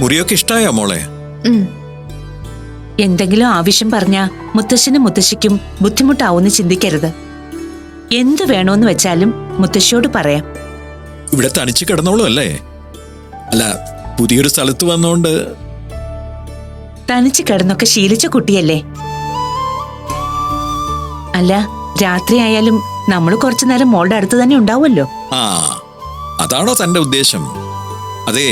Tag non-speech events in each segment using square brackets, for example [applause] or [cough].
മുറിയൊക്കെ ഇഷ്ടായോ മോളെ? ഉം. എന്തെങ്കിലും ആവശ്യം പറഞ്ഞാ മുത്തശ്ശനും മുത്തശ്ശിക്കും ബുദ്ധിമുട്ടാവുമെന്ന് ചിന്തിക്കരുത്. എന്ത് വേണോന്ന് വെച്ചാലും മുത്തശ്ശിയോട് പറയാം. ഇവിടെ തനിച്ച് കിടന്നോളൂ അല്ലേ അല്ല പുതിയൊരു സ്ഥലത്ത് വന്നോണ്ട്. തനിച്ച് കിടന്നൊക്കെ ശീലിച്ച കുട്ടിയല്ലേ? അല്ല രാത്രിയായാലും നമ്മൾ കുറച്ചു നേരം മോളുടെ അടുത്ത് തന്നെ ഉണ്ടാവുമല്ലോ? ആ അതാണോ തന്റെ ഉദ്ദേശം? അതെ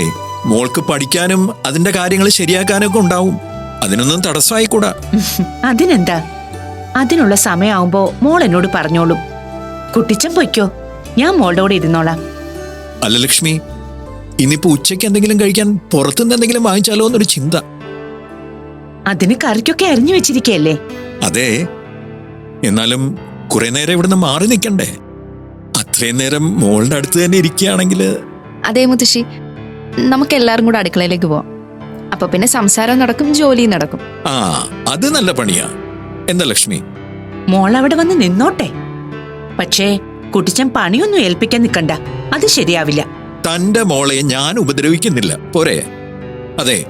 മോൾക്ക് പഠിക്കാനും അതിന്റെ കാര്യങ്ങൾ ശരിയാക്കാനൊക്കെ ഉണ്ടാവും. അതിനൊന്നും തടസ്സമായിക്കൂടാ [laughs] അതിനെന്താ? അതിനുള്ള സമയമാവുമ്പോ മോൾ എന്നോട് പറഞ്ഞോളും. കുട്ടിച്ചൻ പൊയ്ക്കോ. ഞാൻ മോളുടെ കൂടെ ഇരുന്നോളാം. അല്ല ലക്ഷ്മി ഇനിയിപ്പോ ഉച്ചയ്ക്ക് എന്തെങ്കിലും കഴിക്കാൻ പുറത്തുനിന്ന് എന്തെങ്കിലും വാങ്ങിച്ചാലോ എന്നൊരു ചിന്ത. അതിന് കറിക്കൊക്കെ അരിഞ്ഞു വെച്ചിരിക്കല്ലേ അതെ. എന്നാലും കുറെ നേരം ഇവിടുന്ന് മാറി നിൽക്കണ്ടേ? അത്രയും നേരം മോളുടെ അടുത്ത് തന്നെ ഇരിക്കുകയാണെങ്കിൽ അതേ മുത്തശ്ശി നമുക്ക് എല്ലാവരും കൂടെ അടുക്കളയിലേക്ക് പോവാം. അപ്പൊ പിന്നെ സംസാരം നടക്കും ജോലിയും നടക്കും. ആ അത് നല്ല പണിയാ. എന്താ ലക്ഷ്മി? മോൾ അവിടെ വന്ന് നിന്നോട്ടെ. പക്ഷേ കുട്ടിച്ചൻ പണിയൊന്നും ഏൽപ്പിക്കാൻ നിൽക്കണ്ട അത് ശരിയാവില്ല. തന്റെ മോളെ ഞാൻ ഉപദ്രവിക്കുന്നില്ല. പോരെ. അതെ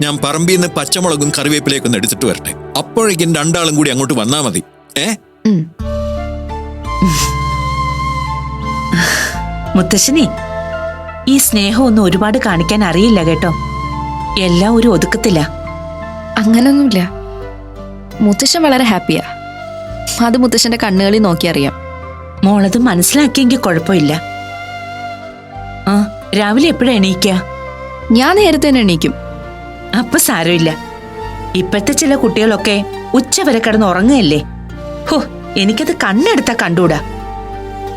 ഞാൻ പറമ്പിൽ നിന്ന് പച്ചമുളകും കറിവേപ്പിലേക്കും എടുത്തിട്ട് വരട്ടെ. അപ്പോഴേക്കും രണ്ടാളും കൂടി അങ്ങോട്ട് വന്നാ മതി. ഏ. മുത്തശ്ശനെ ഈ സ്നേഹമൊന്നും ഒരുപാട് കാണിക്കാൻ അറിയില്ല കേട്ടോ. എല്ലാം ഒരു ഒതുക്കത്തില്ല അങ്ങനൊന്നുമില്ല. മുത്തശ്ശൻ വളരെ ഹാപ്പിയാ. അത് മുത്തശ്ശന്റെ കണ്ണുകളിൽ നോക്കി അറിയാം. മോളത് മനസ്സിലാക്കിയെങ്കിൽ കുഴപ്പമില്ല. ആ രാവിലെ എപ്പോഴാ എണീക്ക? ഞാൻ നേരത്തെ തന്നെ എണീക്കും. അപ്പൊ സാരമില്ല. ഇപ്പോഴത്തെ ചില കുട്ടികളൊക്കെ ഉച്ച വരെ കിടന്ന് ഉറങ്ങുകയല്ലേ? ഹോ എനിക്കത് കണ്ണെടുത്താ കണ്ടൂടാ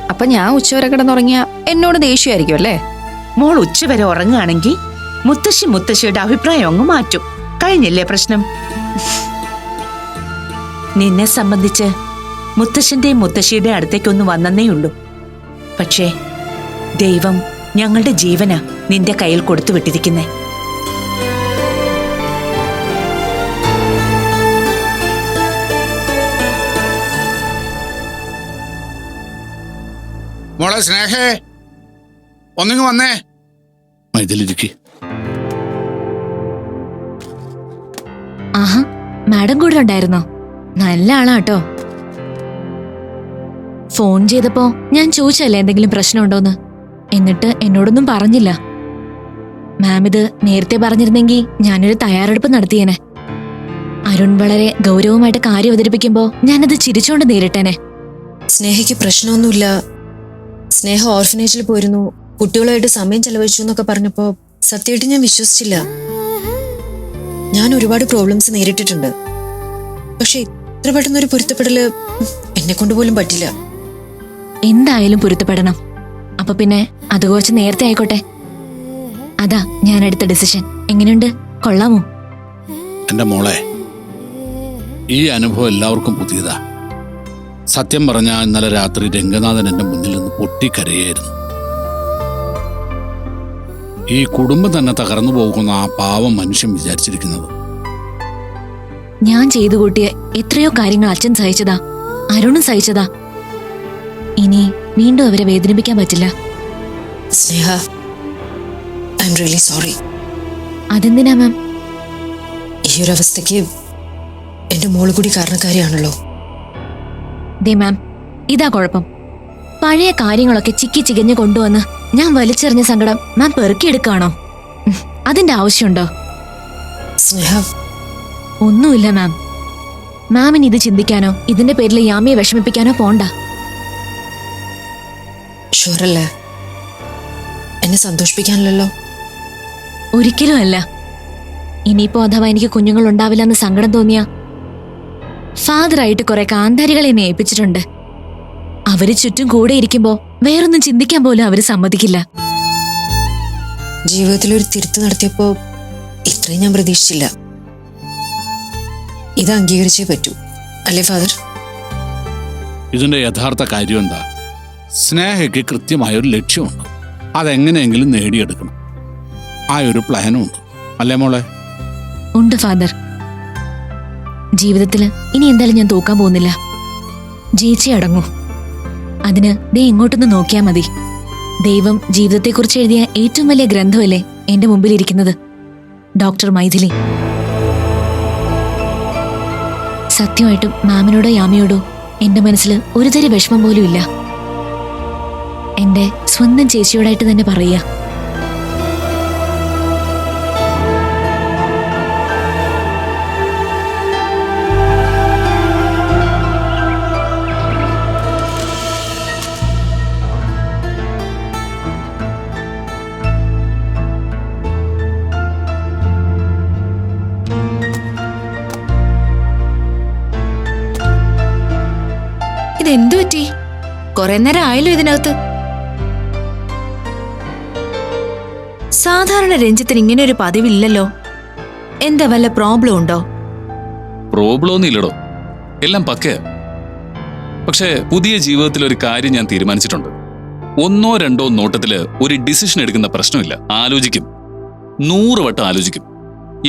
അപ്പൊ ഞാൻ ഉച്ചവരെ കിടന്നുറങ്ങിയ എന്നോട് ദേഷ്യമായിരിക്കും അല്ലേ? മോൾ ഉച്ചവരെ ഉറങ്ങുകയാണെങ്കിൽ മുത്തശ്ശി മുത്തശ്ശിയുടെ അഭിപ്രായം അങ്ങ് മാറ്റും. കഴിഞ്ഞില്ലേ പ്രശ്നം? നിന്നെ സംബന്ധിച്ച് മുത്തശ്ശന്റെയും മുത്തശ്ശിയുടെ അടുത്തേക്കൊന്ന് വന്നേ ഉള്ളൂ. പക്ഷേ ദൈവം ഞങ്ങളുടെ ജീവന നിന്റെ കയ്യിൽ കൊടുത്തു വിട്ടിരിക്കുന്നേ. മോളെ സ്നേഹേ. ഒന്നിങ്ങ് വന്നേ. മൈതലിരിക്ക് ആഹാ മാഡം കൂടെ ഉണ്ടായിരുന്നോ? നല്ല ആളാട്ടോ. ഫോൺ ചെയ്തപ്പോ ഞാൻ ചോദിച്ചല്ലേ എന്തെങ്കിലും പ്രശ്നമുണ്ടോന്ന്. എന്നിട്ട് എന്നോടൊന്നും പറഞ്ഞില്ല. മാം ഇത് നേരത്തെ പറഞ്ഞിരുന്നെങ്കിൽ ഞാനൊരു തയ്യാറെടുപ്പ് നടത്തിയേനെ. അരുൺ വളരെ ഗൗരവമായിട്ട് കാര്യം അവതരിപ്പിക്കുമ്പോ ഞാനത് ചിരിച്ചോണ്ട് നേരിട്ടേനെ. സ്നേഹയ്ക്ക് പ്രശ്നമൊന്നുമില്ല. സ്നേഹ ഓർഫനേജിൽ പോയിരുന്നു. കുട്ടികളുമായിട്ട് സമയം ചെലവഴിച്ചു എന്നൊക്കെ പറഞ്ഞപ്പോ സത്യമായിട്ട് ഞാൻ വിശ്വസിച്ചില്ല. ഞാൻ ഒരുപാട് പ്രോബ്ലംസ് നേരിട്ടിട്ടുണ്ട്. പക്ഷെ ഇത്ര പെട്ടെന്നൊരു പൊരുത്തപ്പെടൽ എന്നെ കൊണ്ട് പോലും പറ്റില്ല. എന്തായാലും പൊരുത്തപ്പെടണം. അപ്പൊ പിന്നെ അത് കുറച്ച് നേരത്തെ ആയിക്കോട്ടെ. അതാ ഞാൻ എടുത്ത ഡിസിഷൻ എങ്ങനെയുണ്ട്? കൊള്ളാമോ? എന്റെ മോളെ ഈ അനുഭവം എല്ലാവർക്കും പുതിയതാ. സത്യം പറഞ്ഞാൽ ഇന്നലെ രാത്രി രംഗനാഥൻ എന്റെ മുന്നിൽ നിന്ന് പൊട്ടിക്കരയായിരുന്നു. ഈ കുടുംബം തന്നെ തകർന്നു പോകുന്ന ആ പാവം മനുഷ്യൻ വിചാരിച്ചിരിക്കുന്നത്. ഞാൻ ചെയ്തു കൂട്ടിയ എത്രയോ കാര്യങ്ങൾ അച്ഛൻ സഹിച്ചതാ അരുണും സഹിച്ചതാ. ഇനി വീണ്ടും അവരെ വേദനിപ്പിക്കാൻ പറ്റില്ല. Sneha I am really sorry അതെന്തിനാ മാം? ഈ ഒരു അവസ്ഥയ്ക്ക് എന്റെ മോൾ കൂടി കാരണക്കാരിയാണല്ലോ. ദേ മാം ഇതാ കുഴപ്പം. പഴയ കാര്യങ്ങളൊക്കെ ചിക്കി ചികഞ്ഞു കൊണ്ടുവന്ന് ഞാൻ വലിച്ചെറിഞ്ഞ സങ്കടം മാം പെറുക്കിയെടുക്കാണോ ഉം, അതിന്റെ ആവശ്യമുണ്ടോ? ഒന്നുമില്ല മാം. മാമിന് ഇത് ചിന്തിക്കാനോ ഇതിന്റെ പേരിൽ യാമിയെ വിഷമിപ്പിക്കാനോ പോണ്ട. ഷുവറല്ലേ? എന്നെ സന്തോഷിപ്പിക്കാനല്ലോ ഒരിക്കലും അല്ല. ഇനിയിപ്പോ അഥവാ എനിക്ക് കുഞ്ഞുങ്ങൾ ഉണ്ടാവില്ല എന്ന് സങ്കടം തോന്നിയ ഫാദറായിട്ട് കുറെ കാന്താരികളെ എന്നെ ഏൽപ്പിച്ചിട്ടുണ്ട്. അവർ ചുറ്റും കൂടെ ഇരിക്കുമ്പോ വേറൊന്നും ചിന്തിക്കാൻ പോലും അവർ സമ്മതിക്കില്ല. ജീവിതത്തിൽ ഒരു തിരുത്ത് നടത്തിയപ്പോ ഇത്രയും ഞാൻ പ്രതീക്ഷിച്ചില്ല. ഇത് അംഗീകരിച്ചേ പറ്റൂ. അല്ലേ ഫാദർ? ഇതിന്റെ യഥാർത്ഥ കാര്യം എന്താ? സ്നേഹയ്ക്ക് കൃത്യമായ ഒരു ലക്ഷ്യമുണ്ട്. അതെങ്ങനെയെങ്കിലും നേടിയെടുക്കണം. ആ ഒരു പ്ലാനും ഉണ്ട് അല്ലേ മോളെ? ഉണ്ട് ഫാദർ. ജീവിതത്തിൽ ഇനി എന്തായാലും ഞാൻ തോക്കാൻ പോകുന്നില്ല. ജയിച്ചേ അടങ്ങൂ. അതിന് ദേ ഇങ്ങോട്ടൊന്ന് നോക്കിയാൽ മതി. ദൈവം ജീവിതത്തെക്കുറിച്ച് എഴുതിയ ഏറ്റവും വലിയ ഗ്രന്ഥമല്ലേ എന്റെ മുമ്പിലിരിക്കുന്നത്? ഡോക്ടർ മൈഥിലി. സത്യമായിട്ടും മാമിനോടോ യാമിയോടോ എന്റെ മനസ്സിൽ ഒരുതരി വിഷമം പോലും ഇല്ല. എന്റെ സ്വന്തം ചേച്ചിയോടായിട്ട് തന്നെ പറയുക. കുറെ നേരം ആയല്ലോ ഇതിനകത്ത്. സാധാരണ രഞ്ജിത്തിന് ഇങ്ങനെ ഒരു പതിവില്ലല്ലോ. എന്താ വല്ല പ്രോബ്ലം ഉണ്ടോ? പ്രോബ്ലം ഇല്ലടോ. എല്ലാം പക്കയാ. പക്ഷേ പുതിയ ജീവിതത്തിൽ ഒരു കാര്യം ഞാൻ തീരുമാനിച്ചിട്ടുണ്ട്. ഒന്നോ രണ്ടോ നോട്ടത്തിൽ ഒരു ഡിസിഷൻ എടുക്കുന്ന പ്രശ്നമില്ല. ആലോചിക്കും. നൂറ് വട്ടം ആലോചിക്കും.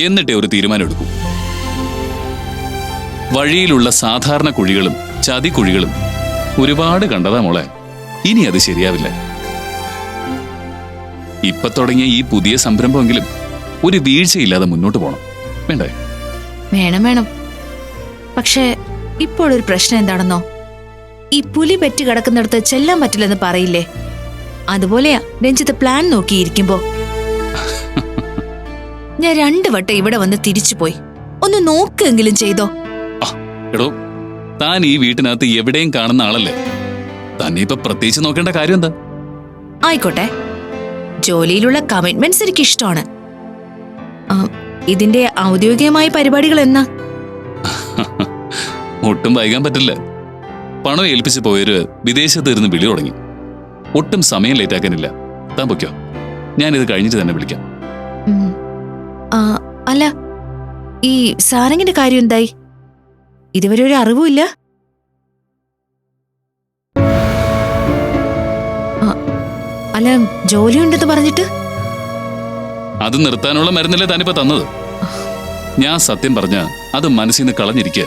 എന്നിട്ടേ ഒരു തീരുമാനം എടുക്കൂ. വഴിയിലുള്ള സാധാരണ കുഴികളും ചതിക്കുഴികളും ഒരുപാട് കണ്ടതാ മോളെ. ഇനി അത് ശരിയാവില്ല. ഇപ്പൊ തുടങ്ങിയ ഈ പുതിയ സംരംഭമെങ്കിലും ഒരു വീഴ്ചയില്ലാതെ മുന്നോട്ട് പോണം. വേണ്ടേ? വേണം വേണം. പക്ഷേ ഇപ്പോൾ ഒരു പ്രശ്നം എന്താണെന്നോ? ഈ പുലി പെറ്റി കിടക്കുന്നിടത്ത് ചെല്ലാൻ പറ്റില്ലെന്ന് പറയില്ലേ? അതുപോലെയാ രഞ്ജിത്ത് പ്ലാൻ നോക്കിയിരിക്കുമ്പോ. ഞാൻ രണ്ടു വട്ടം ഇവിടെ വന്ന് തിരിച്ചുപോയി. ഒന്ന് നോക്കെങ്കിലും ചെയ്തോ? എടോ താൻ ഈ വീട്ടിനകത്ത് എവിടെയും കാണുന്ന ആളല്ലേ? തന്നെ ഇപ്പൊ പ്രത്യേകിച്ച് നോക്കേണ്ട കാര്യം എന്താ? ആയിക്കോട്ടെ. ജോലിയിലുള്ള കമ്മിറ്റ്മെന്റ്സ് എനിക്ക് ഇഷ്ടമാണ് ഇതിന്റെ ഔദ്യോഗികമായ പരിപാടികൾ എന്നാ? ഒട്ടും വൈകാൻ പറ്റില്ല. പണം ഏൽപ്പിച്ച് പോയവര് വിദേശത്ത് ഇരുന്ന് വിളി തുടങ്ങി. ഒട്ടും സമയം ലേറ്റ് ആക്കാനില്ല. താൻ പൊയ്ക്കോ. ഞാനിത് കഴിഞ്ഞിട്ട് തന്നെ വിളിക്കാം. അല്ല ഈ സാരംഗിന്റെ കാര്യം എന്തായി? ഇതുവരെ ഒരു അറിവുമില്ല അല്ല ജോലിയുണ്ടെന്ന് പറഞ്ഞിട്ട്? അത് നിർത്താനുള്ള മരുന്നല്ലേ താനിപ്പോ തന്നത്? ഞാൻ സത്യം പറഞ്ഞ അത് മനസ്സിൽ നിന്ന് കളഞ്ഞിരിക്കുക.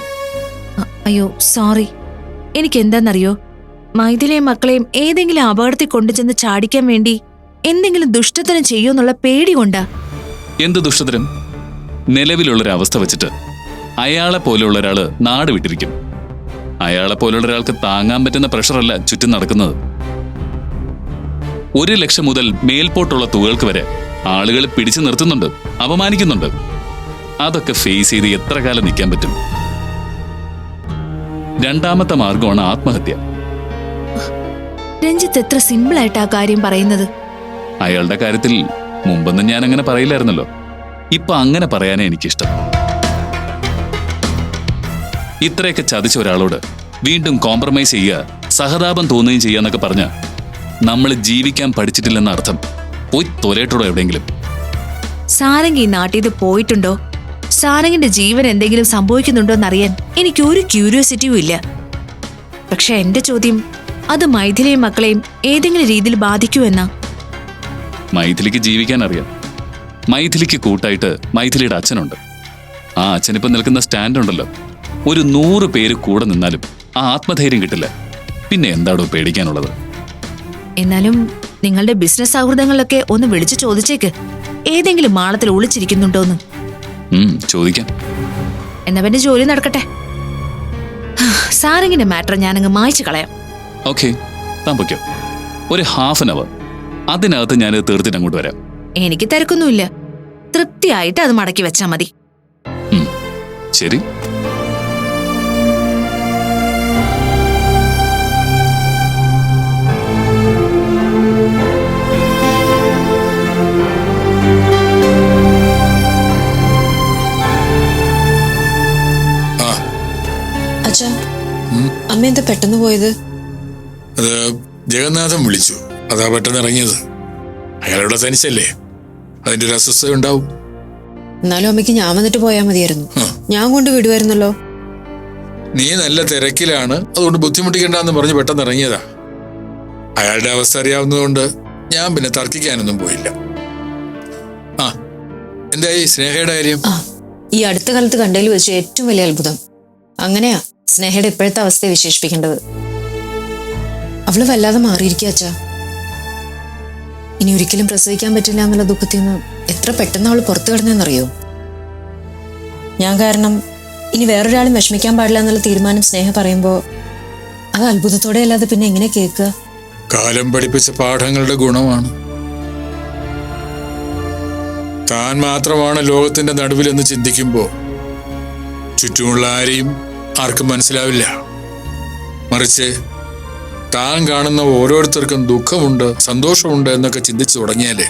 അയ്യോ സോറി എനിക്ക് എന്താന്നറിയോ മൈഥിലെയും മക്കളെയും ഏതെങ്കിലും അപകടത്തിൽ കൊണ്ടുചെന്ന് ചാടിക്കാൻ വേണ്ടി എന്തെങ്കിലും ദുഷ്ടത്തനം ചെയ്യുമെന്നുള്ള പേടി കൊണ്ടാ. എന്ത് ദുഷ്ടതരം? നിലവിലുള്ളൊരവസ്ഥ വെച്ചിട്ട്. അയാളെ പോലെയുള്ള ഒരാൾ നാട് വിട്ടിരിക്കും. അയാളെ പോലുള്ള ഒരാൾക്ക് താങ്ങാൻ പറ്റുന്ന പ്രഷറല്ല ചുറ്റും നടക്കുന്നത്. ഒരു ലക്ഷം മുതൽ മേൽപോട്ടുള്ള തുകൾക്ക് വരെ ആളുകൾ പിടിച്ചു നിർത്തുന്നുണ്ട് അപമാനിക്കുന്നുണ്ട്. അതൊക്കെ ഫേസ് ചെയ്ത് എത്ര കാലം നിൽക്കാൻ പറ്റും? രണ്ടാമത്തെ മാർഗമാണ് ആത്മഹത്യ. രഞ്ജിത്ത് എത്ര സിമ്പിൾ ആയിട്ട് ആ കാര്യം പറയുന്നത്? അയാളുടെ കാര്യത്തിൽ മുമ്പൊന്നും ഞാൻ അങ്ങനെ പറയില്ലായിരുന്നല്ലോ. ഇപ്പൊ അങ്ങനെ പറയാനേ എനിക്കിഷ്ടം. ഇത്രയൊക്കെ ചതിച്ച ഒരാളോട് വീണ്ടും കോംപ്രമൈസ് ചെയ്യുക സഹതാപം തോന്നുകയും ചെയ്യുക എന്നൊക്കെ പറഞ്ഞ് നമ്മൾ ജീവിക്കാൻ പഠിച്ചിട്ടില്ലെന്ന അർത്ഥം. പോയി തൊലയിട്ടോടോ എവിടെയെങ്കിലും? സാരംഗി നാട്ടിൽ നിന്ന് പോയിട്ടുണ്ടോ? സാരംഗിന്റെ ജീവൻ എന്തെങ്കിലും സംഭവിക്കുന്നുണ്ടോ എന്നറിയാൻ എനിക്ക് ഒരു ക്യൂരിയോസിറ്റിയും ഇല്ല. പക്ഷെ എന്റെ ചോദ്യം അത് മൈഥിലെയും മക്കളെയും ഏതെങ്കിലും രീതിയിൽ ബാധിക്കുമെന്നാ മൈഥിലിക്ക് ജീവിക്കാൻ അറിയാം. മൈഥിലിക്ക് കൂട്ടായിട്ട് മൈഥിലിയുടെ അച്ഛനുണ്ട്. ആ അച്ഛനിപ്പം നിൽക്കുന്ന സ്റ്റാൻഡ് ഉണ്ടല്ലോ ഒരു നൂറ് പേര് കൂടെ നിന്നാലും ആ ആത്മധൈര്യം കിട്ടില്ല. പിന്നെ എന്താടോ പേടിക്കാനുള്ളത്? എന്നാലും നിങ്ങളുടെ ബിസിനസ് സൗഹൃദങ്ങളിലൊക്കെ ഒന്ന് വിളിച്ചു ചോദിച്ചേക്ക്. ഏതെങ്കിലും മാളത്തിൽ ഒളിച്ചിരിക്കുന്നുണ്ടോന്ന്. ചോദിക്കാം. എന്നാ പിന്നെ ജോലി നടക്കട്ടെ. സാരംഗിന്റെ മാറ്റർ ഞാനങ്ങ് മായ്ച്ചു കളയാം. ഓക്കെ താൻ പൊയ്ക്കോ. ഒരു ഹാഫ് ആൻ അവർ അതിനകത്ത് ഞാൻ തീർത്തിട്ട് അങ്ങോട്ട് വരാം. എനിക്ക് തിരക്കൊന്നുമില്ല. തൃപ്തിയായിട്ട് അത് മടക്കി വെച്ചാ മതി. ശരി. അമ്മ എന്താ പെട്ടെന്ന് പോയത്? അത് ജഗന്നാഥൻ വിളിച്ചു. അതാ പെട്ടെന്ന് ഇറങ്ങിയത്. അയാളുടെ തനിച്ചല്ലേ? അതിന്റെ ഒരു അസ്വസ്ഥത ഉണ്ടാവും. എന്നാലും അമ്മയ്ക്ക് ഞാൻ വന്നിട്ട് പോയാൽ മതിയായിരുന്നു. ഞാൻ കൊണ്ട് വിടുമായിരുന്നല്ലോ നീ നല്ല തിരക്കിലാണ്. അതുകൊണ്ട് ബുദ്ധിമുട്ടിക്കണ്ടെന്ന് പറഞ്ഞ് പെട്ടെന്ന് ഇറങ്ങിയതാ. അയാളുടെ അവസ്ഥ അറിയാവുന്നതുകൊണ്ട് ഞാൻ പിന്നെ തർക്കിക്കാനൊന്നും പോയില്ല. ആ എന്തായി സ്നേഹയുടെ കാര്യം? ഈ അടുത്ത കാലത്ത് കണ്ടതിൽ വെച്ച് ഏറ്റവും വലിയ അത്ഭുതം. അങ്ങനെയാ? സ്നേഹയുടെ ഇപ്പോഴത്തെ അവസ്ഥയെ വിശേഷിപ്പിക്കേണ്ടത്? അവൾ വല്ലാതെ മാറിയിരിക്കുക അച്ഛാ. ഇനി ഒരിക്കലും പ്രസവിക്കാൻ പറ്റില്ല എന്നുള്ള ദുഃഖത്തിൽ നിന്ന് എത്ര പെട്ടെന്ന് അവൾ പുറത്തു കിടന്നെന്നറിയോ ഞാൻ കാരണം ഇനി വേറൊരാളും വിഷമിക്കാൻ പാടില്ല എന്നുള്ള തീരുമാനം സ്നേഹ പറയുമ്പോ അത് അത്ഭുതത്തോടെ അല്ലാതെ പിന്നെ എങ്ങനെ കേൾക്കുക? കാലം പഠിപ്പിച്ച പാഠങ്ങളുടെ ഗുണമാണ്. താൻ മാത്രമാണ് ലോകത്തിന്റെ നടുവിലെന്ന് ചിന്തിക്കുമ്പോ ചുറ്റുമുള്ള ആരെയും ആർക്കും മനസ്സിലാവില്ല. മറിച്ച് താൻ കാണുന്ന ഓരോരുത്തർക്കും ദുഃഖമുണ്ട് സന്തോഷമുണ്ട് എന്നൊക്കെ ചിന്തിച്ചു തുടങ്ങിയാലേ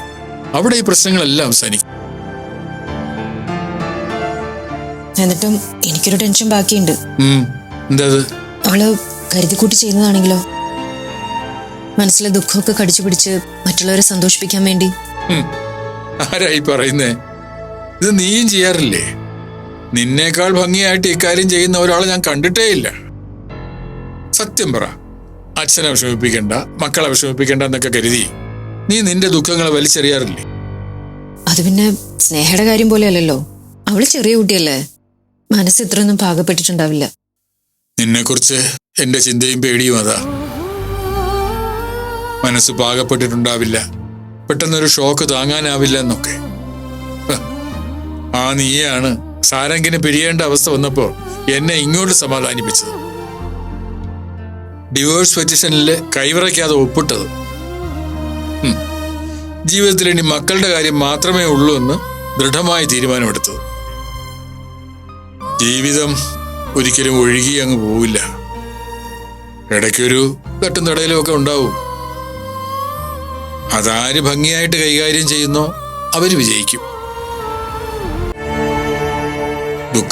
അവിടെ ഈ പ്രശ്നങ്ങളെല്ലാം അവസാനിക്കും. എന്നിട്ടും എനിക്കൊരു ടെൻഷൻ ബാക്കിയുണ്ട്. അവൾ കരുതിക്കൂട്ടി ചെയ്യുന്നതാണെങ്കിലോ? മനസ്സിലെ ദുഃഖമൊക്കെ കടിച്ചു പിടിച്ച് മറ്റുള്ളവരെ സന്തോഷിപ്പിക്കാൻ വേണ്ടി. ആരായി പറയുന്നേ? ഇത് നീയും ചെയ്യാറില്ലേ? നിന്നേക്കാൾ ഭംഗിയായിട്ട് ഇക്കാര്യം ചെയ്യുന്ന ഒരാളെ ഞാൻ കണ്ടിട്ടേ ഇല്ല. സത്യം പറ. അച്ഛനെ വിഷമിപ്പിക്കണ്ട മക്കളെ വിഷമിപ്പിക്കണ്ട എന്നൊക്കെ കരുതി നീ നിന്റെ ദുഃഖങ്ങളെ വലിച്ചെറിയാറില്ലേ? അത് പിന്നെ സ്നേഹയുടെ കാര്യം പോലെയല്ലല്ലോ. അവൾ ചെറിയ കുട്ടിയല്ലേ. മനസ്സ് ഇത്രയൊന്നും പാകപ്പെട്ടിട്ടുണ്ടാവില്ല. നിന്നെക്കുറിച്ച് എന്റെ ചിന്തയും പേടിയും അതാ. മനസ്സ് പാകപ്പെട്ടിട്ടുണ്ടാവില്ല. പെട്ടെന്നൊരു ഷോക്ക് താങ്ങാനാവില്ല എന്നൊക്കെ. ആ നീയാണ് സാരംഗിന് പിരിയേണ്ട അവസ്ഥ വന്നപ്പോൾ എന്നെ ഇങ്ങോട്ട് സമാധാനിപ്പിച്ചത്. ഡിവോഴ്സ് പെറ്റീഷനിൽ കൈവിറയ്ക്കാതെ ഒപ്പിട്ടത്. ജീവിതത്തിൽ ഇനി മക്കളുടെ കാര്യം മാത്രമേ ഉള്ളൂ എന്ന് ദൃഢമായ തീരുമാനമെടുത്തത്. ജീവിതം ഒരിക്കലും ഒഴുകി അങ്ങ് പോവില്ല. ഇടയ്ക്കൊരു തട്ടും തടയിലും ഒക്കെ ഉണ്ടാവും. അതാര് ഭംഗിയായിട്ട് കൈകാര്യം ചെയ്യുന്നോ അവർ വിജയിക്കും.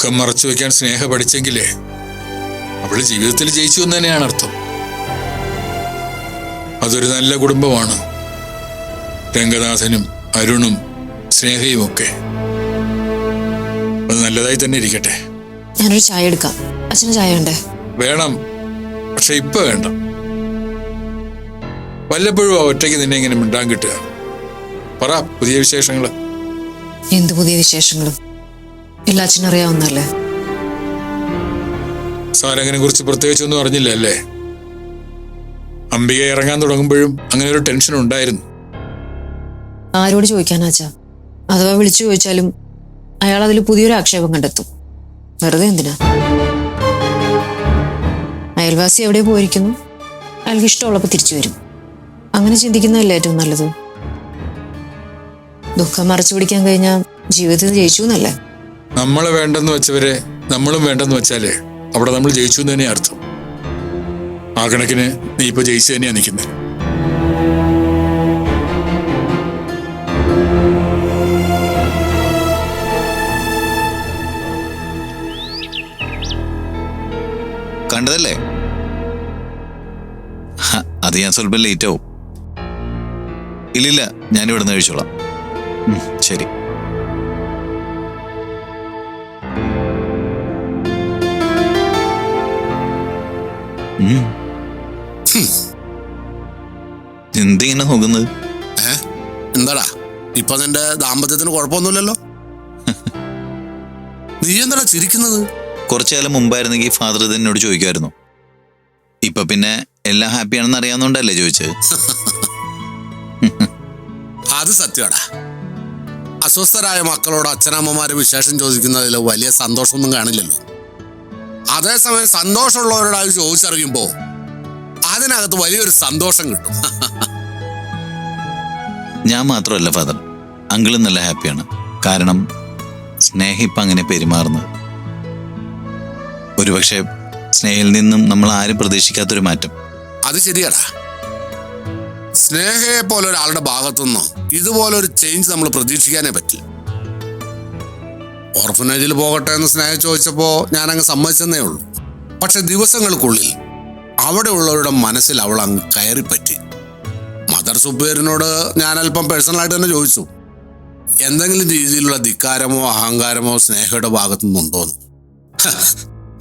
ദുഃഖം മറച്ചു വെക്കാൻ സ്നേഹ പഠിച്ചെങ്കിലേ അവൾ ജീവിതത്തിൽ ജയിച്ചു എന്ന് തന്നെയാണ് അർത്ഥം. അതൊരു നല്ല കുടുംബമാണ്. രംഗനാഥനും അരുണും സ്നേഹയും ഒക്കെ. അത് നല്ലതായി തന്നെ ഇരിക്കട്ടെ. ഞാനൊരു ചായ എടുക്കാം. അച്ഛന് ചായ ഉണ്ടേ വേണം. പക്ഷെ ഇപ്പൊ വേണ്ട. വല്ലപ്പോഴും ആ ഒറ്റയ്ക്ക് നിന്നെ ഇങ്ങനെ മിണ്ടാൻ കിട്ടുക. പറ പുതിയ വിശേഷങ്ങൾ. എന്ത് പുതിയ വിശേഷങ്ങളും? എല്ലാ അച്ഛനും അറിയാവുന്നല്ലേ സാരംഗനെ കുറിച്ച് പ്രത്യേകിച്ചൊന്നും അറിഞ്ഞില്ല അല്ലേ? അംബിക ഇറങ്ങാൻ തുടങ്ങുമ്പോഴും അങ്ങനെ ഒരു ടെൻഷൻ ഉണ്ടായിരുന്നു. ആരോട് ചോദിക്കാനാച്ചാ അഥവാ വിളിച്ചു ചോദിച്ചാലും അയാൾ അതിൽ പുതിയൊരു ആക്ഷേപം കണ്ടെത്തും. വെറുതെ എന്തിനാ? അയൽവാസി എവിടെ പോയിരിക്കുന്നു? അയാൾക്ക് ഇഷ്ടമുള്ളപ്പോൾ തിരിച്ചു വരും. അങ്ങനെ ചിന്തിക്കുന്നതല്ലേ ഏറ്റവും നല്ലത്? ദുഃഖം മറച്ചു പിടിക്കാൻ കഴിഞ്ഞാൽ ജീവിതത്തിൽ ജയിച്ചു എന്നല്ലേ? നമ്മളെ വേണ്ടെന്ന് വെച്ചവരെ നമ്മളും വേണ്ടെന്ന് വെച്ചാലേ അവിടെ നമ്മൾ ജയിച്ചു എന്ന് തന്നെ അർത്ഥം. ആ കണക്കിന് നീ ഇപ്പൊ ജയിച്ചു തന്നെയാ നിൽക്കുന്നത് കണ്ടതല്ലേ? അത് ഞാൻ സ്വല്പം ലേറ്റ് ആവും. ഇല്ലില്ല ഞാൻ നിന്ന് കഴിച്ചോളാം ശരി. എന്തിങ്ങനെ നോക്കുന്നത് ഏ? എന്താടാ? ഇപ്പൊ നിന്റെ ദാമ്പത്യത്തിന് കുഴപ്പമൊന്നുമില്ലല്ലോ? നീ എന്താടാ ചിരിക്കുന്നത്? കുറച്ചു കാലം മുമ്പായിരുന്നെങ്കിൽ ഫാദർ എന്നോട് ചോദിക്കുമായിരുന്നു. ഇപ്പൊ പിന്നെ എല്ലാം ഹാപ്പിയാണെന്ന് അറിയാവുന്നോണ്ടല്ലേ ചോദിച്ചത്. അത് സത്യമാടാ അസ്വസ്ഥരായ മക്കളോട് അച്ഛനമ്മമാര് വിശേഷം ചോദിക്കുന്നതിൽ വലിയ സന്തോഷമൊന്നും കാണില്ലല്ലോ. അതേസമയം സന്തോഷമുള്ളവരോട് അത് ചോദിച്ചറിയുമ്പോൾ അതിനകത്ത് വലിയൊരു സന്തോഷം കിട്ടും. ഞാൻ മാത്രമല്ല ഫാദർ. അങ്കിളും നല്ല ഹാപ്പിയാണ്. കാരണം സ്നേഹ ഇപ്പം അങ്ങനെ പെരുമാറുന്നത് ഒരുപക്ഷെ സ്നേഹിൽ നിന്നും നമ്മൾ ആരും പ്രതീക്ഷിക്കാത്തൊരു മാറ്റം. അത് ശരിയാടാ സ്നേഹയെ പോലെ ഒരാളുടെ ഭാഗത്തുനിന്ന് ഇതുപോലൊരു ചേഞ്ച് നമ്മൾ പ്രതീക്ഷിക്കാനേ പറ്റില്ല. ഓർഫനേജിൽ പോകട്ടെ എന്ന് സ്നേഹം ചോദിച്ചപ്പോൾ ഞാൻ അങ്ങ് സമ്മതിച്ചെന്നേ ഉള്ളൂ. പക്ഷെ ദിവസങ്ങൾക്കുള്ളിൽ അവിടെ ഉള്ളവരുടെ മനസ്സിൽ അവൾ അങ്ങ് കയറിപ്പറ്റി. മദർ സുപ്പേരിനോട് ഞാൻ അല്പം പേഴ്സണലായിട്ട് തന്നെ ചോദിച്ചു. എന്തെങ്കിലും രീതിയിലുള്ള ധിക്കാരമോ അഹങ്കാരമോ സ്നേഹയുടെ ഭാഗത്തു നിന്നുണ്ടോന്ന് എന്ന്.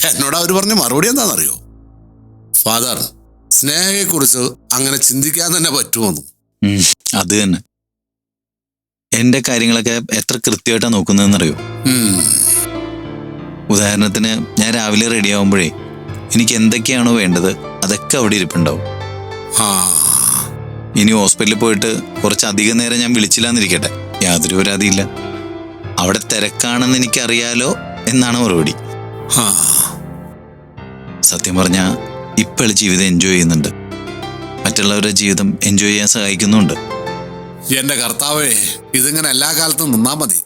എന്നോട് അവർ പറഞ്ഞ മറുപടി എന്താണെന്നറിയോ? ഫാദർ സ്നേഹയെക്കുറിച്ച് അങ്ങനെ ചിന്തിക്കാൻ തന്നെ പറ്റുമെന്ന് അത് തന്നെ. എന്റെ കാര്യങ്ങളൊക്കെ എത്ര കൃത്യമായിട്ടാണ് നോക്കുന്നതെന്നറിയോ. ഉദാഹരണത്തിന് ഞാൻ രാവിലെ റെഡി ആവുമ്പോഴേ എനിക്ക് എന്തൊക്കെയാണോ വേണ്ടത് അതൊക്കെ അവിടെ ഇരിപ്പുണ്ടാവും. ഇനി ഹോസ്പിറ്റലിൽ പോയിട്ട് കുറച്ച് അധികം നേരം ഞാൻ വിളിച്ചില്ലാന്നിരിക്കട്ടെ. യാതൊരു പരാതിയില്ല. അവിടെ തിരക്കാണെന്ന് എനിക്കറിയാലോ എന്നാണ് മറുപടി. സത്യം പറഞ്ഞാൽ ഇപ്പോൾ ജീവിതം എൻജോയ് ചെയ്യുന്നുണ്ട്. മറ്റുള്ളവരുടെ ജീവിതം എൻജോയ് ചെയ്യാൻ സഹായിക്കുന്നുണ്ട് എന്റെ കർത്താവേ ഇതിങ്ങനെ എല്ലാ കാലത്തും നിന്നാ മതി.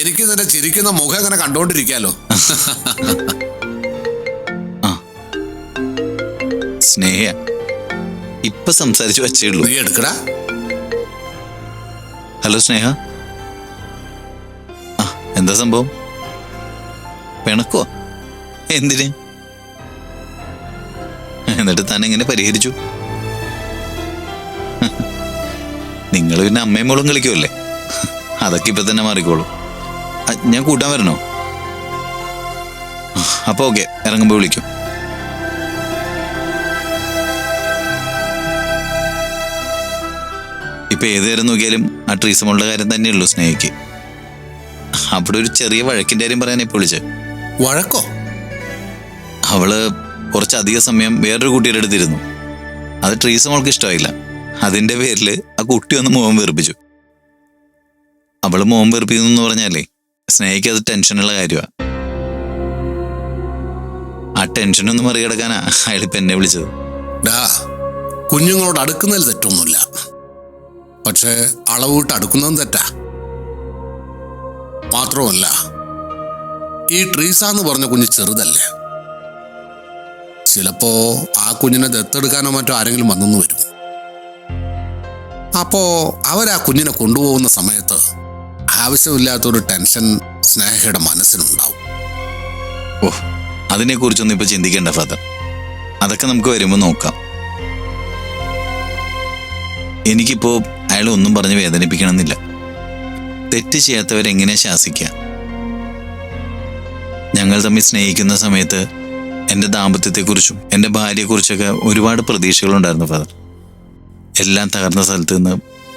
എനിക്ക് നിന്റെ ചിരിക്കുന്ന മുഖം ഇങ്ങനെ കണ്ടോണ്ടിരിക്കാലോ. [laughs] സ്നേഹ ഇപ്പൊ സംസാരിച്ചു വച്ചേ ഉള്ളൂ നീ എടുക്കടാ. ഹലോ സ്നേഹ. ആ എന്താ സംഭവം? പിണക്കോ? എന്തിന്? എന്നിട്ട് താൻ എങ്ങനെ പരിഹരിച്ചു? നിങ്ങൾ പിന്നെ അമ്മയും മോളും കളിക്കുമല്ലേ അതൊക്കെ ഇപ്പൊ തന്നെ മാറിക്കോളൂ. ഞാൻ കൂട്ടാൻ വരണോ? അപ്പൊ ഓക്കെ ഇറങ്ങുമ്പോൾ വിളിക്കും. ഇപ്പൊ ഏത് നേരം നോക്കിയാലും ആ ട്രീസമോളുടെ കാര്യം തന്നെയുള്ളൂ സ്നേഹിക്ക്. അവിടെ ഒരു ചെറിയ വഴക്കിന്റെ കാര്യം പറയാൻ ഇപ്പൊ വിളിച്ചത് വഴക്കോ? അവൾ കുറച്ചധിക സമയം വേറൊരു കുട്ടിയുടെ അടുത്തിരുന്നു അത് ട്രീസമോൾക്ക് ഇഷ്ടമായില്ല. അതിന്റെ പേരിൽ ആ കുട്ടി ഒന്ന് മുഖം വെറുപ്പിച്ചു. അവൾ മുഖം വെറുപ്പിക്കുന്നു എന്ന് പറഞ്ഞാലേ സ്നേഹിക്ക് അത് ടെൻഷനുള്ള കാര്യമാണ് ആ ടെൻഷനൊന്നും മറികടക്കാനാ അയാളിപ്പോ എന്നെ വിളിച്ചത്. കുഞ്ഞുങ്ങളോട് അടുക്കുന്നതിൽ തെറ്റൊന്നുമില്ല. പക്ഷേ അളവ് വിട്ട് അടുക്കുന്നതും തെറ്റാ. മാത്രമല്ല ഈ ട്രീസ എന്ന് പറഞ്ഞ കുഞ്ഞ് ചെറുതല്ലേ? ചിലപ്പോ ആ കുഞ്ഞിനെ ദത്തെടുക്കാനോ മറ്റോ ആരെങ്കിലും വന്നെന്ന് വരും. അപ്പോ അവരാ കുഞ്ഞിനെ കൊണ്ടുപോകുന്ന സമയത്ത് ആവശ്യമില്ലാത്തൊരു ടെൻഷൻ സ്നേഹയുടെ മനസ്സിനുണ്ടാവും. ഓ അതിനെക്കുറിച്ചൊന്നും ഇപ്പൊ ചിന്തിക്കേണ്ട ഫാദർ. അതൊക്കെ നമുക്ക് വരുമ്പോൾ നോക്കാം. എനിക്കിപ്പോ അയാൾ ഒന്നും പറഞ്ഞ് വേദനിപ്പിക്കണമെന്നില്ല. തെറ്റ് ചെയ്യാത്തവരെങ്ങനെ ശാസിക്കുക ഞങ്ങൾ തമ്മിൽ സ്നേഹിക്കുന്ന സമയത്ത് എന്റെ ദാമ്പത്യത്തെക്കുറിച്ചും എന്റെ ഭാര്യയെക്കുറിച്ചൊക്കെ ഒരുപാട് പ്രതീക്ഷകളുണ്ടായിരുന്നു ഫാദർ. എല്ലാം തകർന്ന സ്ഥലത്ത് നിന്ന്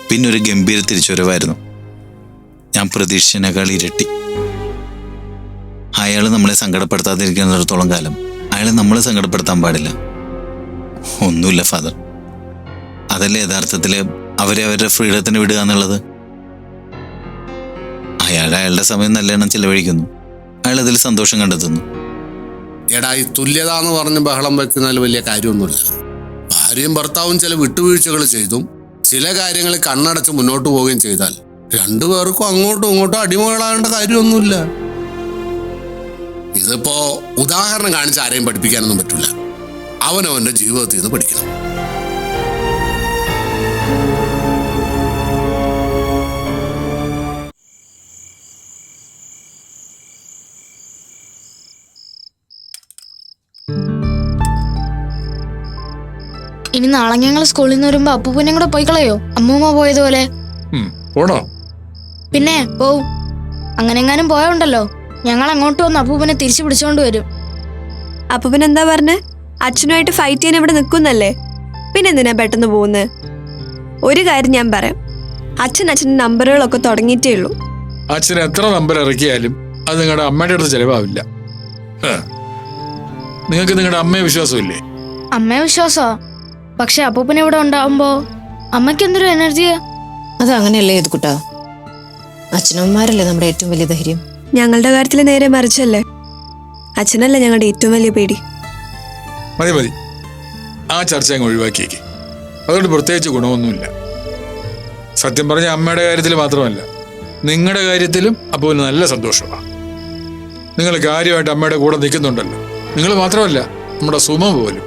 പിന്നെ ഒരു ഗംഭീര തിരിച്ചുവരവായിരുന്നു. ഞാൻ പ്രതീക്ഷിച്ചതിനേക്കാൾ ഇരട്ടി. അയാൾ നമ്മളെ സങ്കടപ്പെടുത്താതിരിക്കുന്നിടത്തോളം കാലം അയാളെ നമ്മളെ സങ്കടപ്പെടുത്താൻ പാടില്ല. ഒന്നുമില്ല ഫാദർ. അതല്ലേ യഥാർത്ഥത്തിൽ അവരെ അവരുടെ ഫ്രീഡത്തിന് വിടുക എന്നുള്ളത്? അയാൾ അയാളുടെ സമയം നല്ലെണ്ണം ചിലവഴിക്കുന്നു. അയാൾ അതിൽ സന്തോഷം കണ്ടെത്തുന്നു. എടാ ഈ തുല്യത എന്ന് പറഞ്ഞ് ബഹളം വെക്കുന്നതിൽ വലിയ കാര്യമൊന്നുമില്ല. ഭാര്യയും ഭർത്താവും ചില വിട്ടുവീഴ്ചകൾ ചെയ്തും ചില കാര്യങ്ങൾ കണ്ണടച്ച് മുന്നോട്ട് പോവുകയും ചെയ്താൽ രണ്ടുപേർക്കും അങ്ങോട്ടും ഇങ്ങോട്ടും അടിമകളാകേണ്ട കാര്യമൊന്നുമില്ല. ഇതിപ്പോ ഉദാഹരണം കാണിച്ച് ആരെയും പഠിപ്പിക്കാനൊന്നും പറ്റില്ല. അവനവന്റെ ജീവിതത്തിൽ നിന്ന് പഠിക്കണം. ഇനി നാളെ ഞങ്ങൾ സ്കൂളിൽ നിന്ന് വരുമ്പോ അപ്പൂപ്പനെയും കൂടെ പോയി കളയോ? അമ്മൂമ്മ പോയതുപോലെ. പോണോ? പിന്നെ പോവും. അങ്ങനെങ്ങാനും പോയുണ്ടല്ലോ ഞങ്ങൾ അങ്ങോട്ട് വന്ന് അപ്പൂപ്പനെ തിരിച്ചു പിടിച്ചോണ്ട് വരും. അപ്പൊ പിന്നെ എന്താ പറഞ്ഞേ? അച്ഛനുമായിട്ട് ഫൈറ്റ് ചെയ്യാൻ ഇവിടെ നിൽക്കുന്നല്ലേ? പിന്നെ എന്തിനാ പെട്ടെന്ന് പോകുന്നത് ഒരു കാര്യം ഞാൻ പറയാം. അച്ഛൻ അച്ഛന്റെ നമ്പറുകളൊക്കെ തുടങ്ങിയിട്ടേ ഉള്ളൂ. അച്ഛൻ എത്ര നമ്പർ ഇറക്കിയാലും അത് നിങ്ങളുടെ അമ്മയുടെ അടുത്ത് ചിലവാവില്ല. നിങ്ങൾക്ക് നിങ്ങളുടെ അമ്മയെ വിശ്വാസമില്ലേ? അമ്മയെ വിശ്വാസോ? പക്ഷെ അപ്പൂപ്പൻ ഇവിടെ ഉണ്ടാവുമ്പോ അമ്മയ്ക്ക് എന്തൊരു എനർജിയാ? അത് അങ്ങനെയല്ലേ ഇത് കുട്ടാ? അച്ഛനമ്മമാരല്ലേ നമ്മുടെ ഏറ്റവും വലിയ ധൈര്യം? ഞങ്ങളുടെ കാര്യത്തിൽ നേരെ മറിച്ചല്ലേ? അച്ഛനല്ലേ ഞങ്ങളുടെ ഏറ്റവും വലിയ പേടി. മതി മതി. ആ ചർച്ച അങ്ങ് ഒഴിവാക്കിയേക്ക്. അതുകൊണ്ട് പ്രത്യേകിച്ച് ഗുണമൊന്നുമില്ല. സത്യം പറഞ്ഞ അമ്മയുടെ കാര്യത്തിൽ മാത്രമല്ല നിങ്ങളുടെ കാര്യത്തിലും അപ്പോൾ നല്ല സന്തോഷമാണ് നിങ്ങൾ കാര്യമായിട്ട് അമ്മയുടെ കൂടെ നിൽക്കുന്നുണ്ടല്ലോ. നിങ്ങൾ മാത്രമല്ല നമ്മുടെ സുമ പോലും.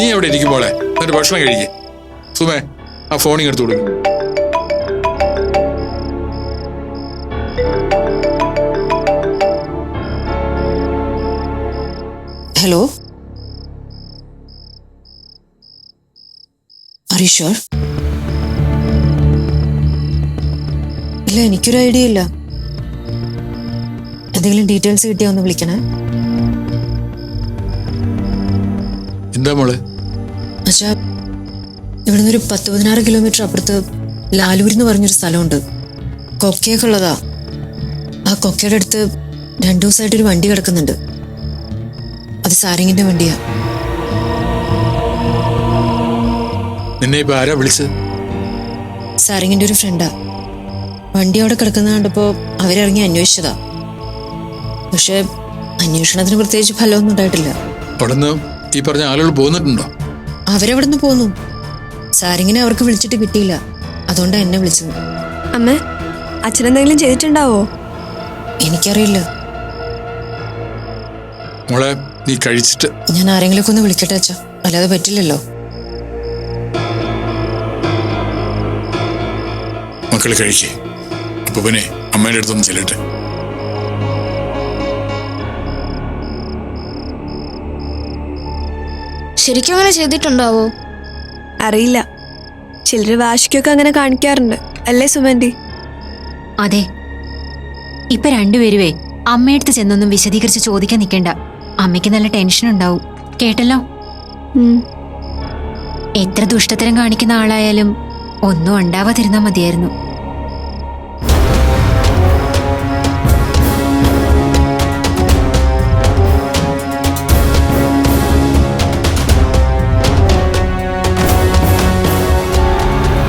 നീ എവിടെ ഇരിക്കുമ്പോളെ എന്നിട്ട് ഭക്ഷണം കഴിക്കേ. സുമേ ആ ഫോണിങ് എടുത്തു കൊടുക്കും. ഹലോ ആർ യു ഷുവർ ഇല്ല എനിക്കൊരു ഐഡിയ ഇല്ല. എന്തെങ്കിലും ഡീറ്റെയിൽസ് കിട്ടിയാ ഒന്ന് വിളിക്കണേ. എന്താ മോളെ? അച്ഛാ ഇവിടെ നിന്നൊരു പത്ത് പതിനാറ് കിലോമീറ്റർ അപ്പുറത്ത് ലാലൂർ എന്ന് പറഞ്ഞൊരു സ്ഥലമുണ്ട്. കൊക്കയൊക്കെ ഉള്ളതാ. ആ കൊക്കയുടെ അടുത്ത് രണ്ടു ദിവസമായിട്ടൊരു വണ്ടി കിടക്കുന്നുണ്ട്. അത് സാരംഗിന്റെ വണ്ടിയാ. നിന്നെ ഇപ്പൊ ആരാ വിളിച്ചത്? സാരംഗിന്റെ ഒരു ഫ്രണ്ടാ. വണ്ടി അവിടെ കിടക്കുന്ന കണ്ടപ്പോ അവരിറങ്ങി അന്വേഷിച്ചതാ. പക്ഷെ അന്വേഷണത്തിന് പ്രത്യേകിച്ച് ഫലമൊന്നും ഉണ്ടായിട്ടില്ല. അവിടുന്ന് ഈ പറഞ്ഞ ആളുകൾ പോന്നിട്ടുണ്ടോ? അവരവിടെ നിന്ന് പോന്നു? സാരിങ്ങിനെ അവർക്ക് വിളിച്ചിട്ട് കിട്ടിയില്ല. അതുകൊണ്ടാ എന്നെ വിളിച്ചത്. അമ്മ അച്ഛനെന്തെങ്കിലും ചെയ്തിട്ടുണ്ടാവോ? എനിക്കറിയില്ല. മോളെ നീ കഴിച്ചിട്ട്. ഞാൻ ആരെങ്കിലുമൊക്കെ ഒന്ന് വിളിക്കട്ടെ അച്ഛാ. അല്ലാതെ പറ്റില്ലല്ലോ. മക്കൾ കഴിക്കേ. അപ്പൊ പിന്നെ അമ്മയുടെ അടുത്തൊന്ന് ചെല്ലട്ടെ. ശരിക്കും അങ്ങനെ ചെയ്തിട്ടുണ്ടാവോ? അറിയില്ല. ചിലർ വാശിക്കൊക്കെ അങ്ങനെ കാണിക്കാറുണ്ട്. അല്ലേ സുമന്തി? അതെ. ഇപ്പൊ രണ്ടുപേരുവേ അമ്മയടുത്ത് ചെന്നൊന്നും വിശദീകരിച്ച് ചോദിക്കാൻ നിൽക്കണ്ട അമ്മയ്ക്ക് നല്ല ടെൻഷൻ ഉണ്ടാവും. കേട്ടല്ലോ. എത്ര ദുഷ്ടത്തരം കാണിക്കുന്ന ആളായാലും ഒന്നും ഉണ്ടാവാതിരുന്നാ മതിയായിരുന്നു.